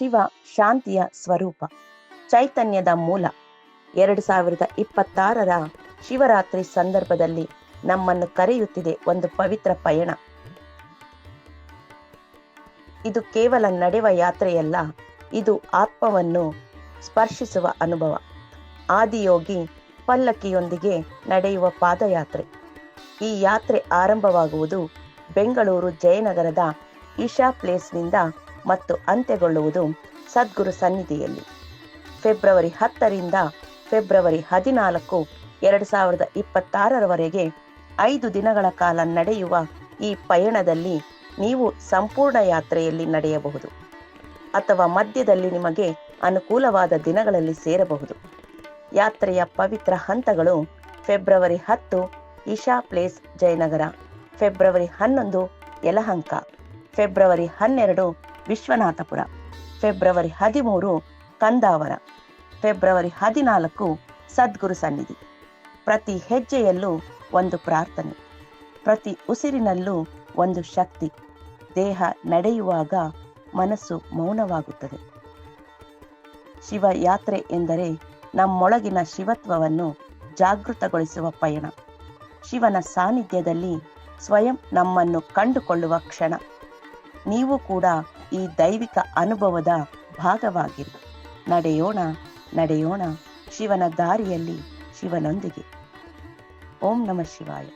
ಶಿವ ಶಾಂತಿಯ ಸ್ವರೂಪ. ಚೈತನ್ಯದ ಮೂಲ. ಎರಡು ಸಾವಿರದ ಇಪ್ಪತ್ತಾರರ ಶಿವರಾತ್ರಿ ಸಂದರ್ಭದಲ್ಲಿ ನಮ್ಮನ್ನು ಕರೆಯುತ್ತಿದೆ ಒಂದು ಪವಿತ್ರ ಪಯಣ. ಇದು ಕೇವಲ ನಡೆವ ಯಾತ್ರೆಯಲ್ಲ, ಇದು ಆತ್ಮವನ್ನು ಸ್ಪರ್ಶಿಸುವ ಅನುಭವ. ಆದಿಯೋಗಿ ಪಲ್ಲಕ್ಕಿಯೊಂದಿಗೆ ನಡೆಯುವ ಪಾದಯಾತ್ರೆ. ಈ ಯಾತ್ರೆ ಆರಂಭವಾಗುವುದು ಬೆಂಗಳೂರು ಜಯನಗರದ ಈಶಾ ಪ್ಲೇಸ್ನಿಂದ ಮತ್ತು ಅಂತ್ಯಗೊಳ್ಳುವುದು ಸದ್ಗುರು ಸನ್ನಿಧಿಯಲ್ಲಿ. ಫೆಬ್ರವರಿ ಹತ್ತರಿಂದ ಫೆಬ್ರವರಿ ಹದಿನಾಲ್ಕು ಎರಡು ಸಾವಿರದ ಇಪ್ಪತ್ತಾರರವರೆಗೆ ಐದು ದಿನಗಳ ಕಾಲ ನಡೆಯುವ ಈ ಪಯಣದಲ್ಲಿ ನೀವು ಸಂಪೂರ್ಣ ಯಾತ್ರೆಯಲ್ಲಿ ನಡೆಯಬಹುದು. ಅಥವಾ ಮಧ್ಯದಲ್ಲಿ ನಿಮಗೆ ಅನುಕೂಲವಾದ ದಿನಗಳಲ್ಲಿ ಸೇರಬಹುದು. ಯಾತ್ರೆಯ ಪವಿತ್ರ ಹಂತಗಳು ಫೆಬ್ರವರಿ ಹತ್ತು ಇಶಾ ಪ್ಲೇಸ್, ಜಯನಗರ. ಫೆಬ್ರವರಿ ಹನ್ನೊಂದು ಯಲಹಂಕ. ಫೆಬ್ರವರಿ ಹನ್ನೆರಡು ವಿಶ್ವನಾಥಪುರ. ಫೆಬ್ರವರಿ ಹದಿಮೂರು ಕಂದಾವರ. ಫೆಬ್ರವರಿ ಹದಿನಾಲ್ಕು ಸದ್ಗುರು ಸನ್ನಿಧಿ. ಪ್ರತಿ ಹೆಜ್ಜೆಯಲ್ಲೂ ಒಂದು ಪ್ರಾರ್ಥನೆ. ಪ್ರತಿ ಉಸಿರಿನಲ್ಲೂ ಒಂದು ಶಕ್ತಿ. ದೇಹ ನಡೆಯುವಾಗ ಮನಸ್ಸು ಮೌನವಾಗುತ್ತದೆ. ಶಿವ ಯಾತ್ರೆ ಎಂದರೆ ನಮ್ಮೊಳಗಿನ ಶಿವತ್ವವನ್ನು ಜಾಗೃತಗೊಳಿಸುವ ಪಯಣ. ಶಿವನ ಸಾನ್ನಿಧ್ಯದಲ್ಲಿ ಸ್ವಯಂ ನಮ್ಮನ್ನು ಕಂಡುಕೊಳ್ಳುವ ಕ್ಷಣ. ನೀವು ಕೂಡ ಈ ದೈವಿಕ ಅನುಭವದ ಭಾಗವಾಗಿರು. ನಡೆಯೋಣ ನಡೆಯೋಣ ಶಿವನ ದಾರಿಯಲ್ಲಿ ಶಿವನೊಂದಿಗೆ. ಓಂ ನಮಃ ಶಿವಾಯ.